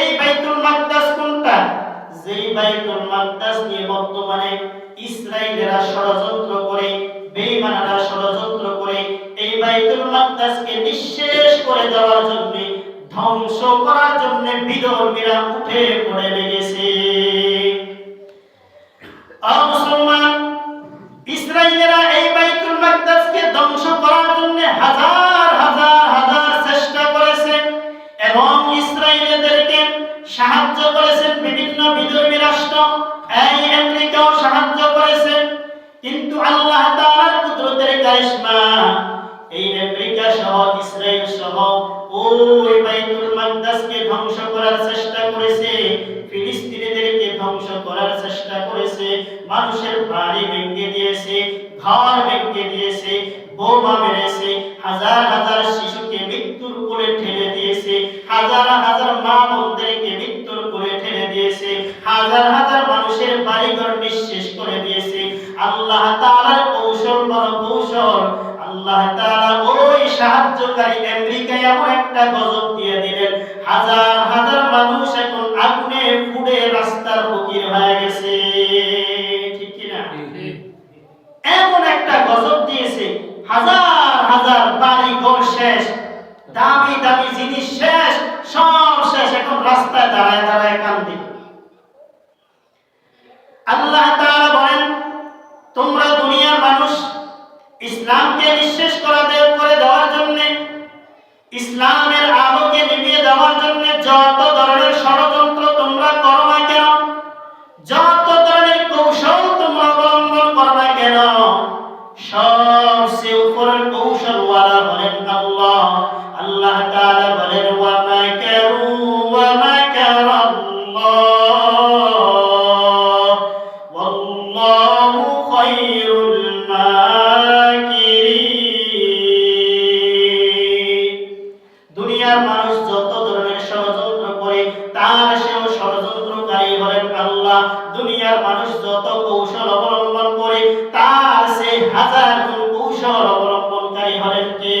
এই বাইতুল মাকদাস কোনটা? যেই বাইতুল মাকদাস নিয়ে বর্তমানে ইসরায়েলেরা ষড়যন্ত্র করে, বেঈমানরা ষড়যন্ত্র করে, এই বাইতুল মাকদাসকে নিঃশেষ করে দেওয়ার জন্য, ধ্বংস করার জন্য বিধর্মীরা উঠে পড়ে লেগেছে। সাহায্য করেছেন বিভিন্ন বিধর্মী রাষ্ট্র। এই আমেরিকাও সাহায্য করেছে। কিন্তু আল্লাহ তাআলার কুদরতের কারিশমা, এই আমেরিকা সহ ইসরায়েল সহ, ওই বাইতুল মাকদাসকে ধ্বংস করার চেষ্টা করেছে, ফিলিস্তিনিদেরকে ধ্বংস করার চেষ্টা করেছে, মানুষের বাড়ি ভেঙে দিয়েছে, ঘর ভেঙে দিয়েছে, বোমা মেরেছে, হাজার হাজার শিশুকে মৃত্যুর কোলে ঠেলে দিয়েছে, হাজার হাজার মা বোনদেরকে মৃত্যুর কোলে ঠেলে দিয়েছে। হাজার হাজার মানুষের বাড়িঘর নিঃশেষ করে দিয়েছে। আল্লাহ তাআলার কৌশল বড় কৌশল। আল্লাহ তাআলা ওই সাহায্যকারী আমেরিকা এমন একটা গজব দিয়ে দিলেন। হাজার হাজার মানুষ এখন আগুনে পুড়ে রাস্তার ফকির হয়ে গেছে। ঠিক কি না এমন একটা গজব দিয়েছে। হাজার রাস্তায় দাঁড়ায় দাঁড়ায় কান্দি। আল্লাহ তাআলা বলেন, তোমরা দুনিয়ার মানুষ ইসলামকে বিশ্বাস করা দেব করে দেওয়ার জন্য, ইসলামের আলোকে নিভিয়ে দেওয়ার জন্য যত ধরনের ষড়যন্ত্র তোমরা করো না কেন, যত ধরনের কৌশল তোমরা অবলম্বন করো না কেন সবচেয়ে উপরের কৌশল ওয়ালা হলেন আল্লাহ। আল্লাহ তাআলা দুনিয়ার মানুষ যত ধরনের ষড়যন্ত্র হলেন আল্লাহ। দুনিয়ার মানুষ যত কৌশল অবলম্বন করে, তার সে হাজার কৌশল অবলম্বনকারী হলেন কে?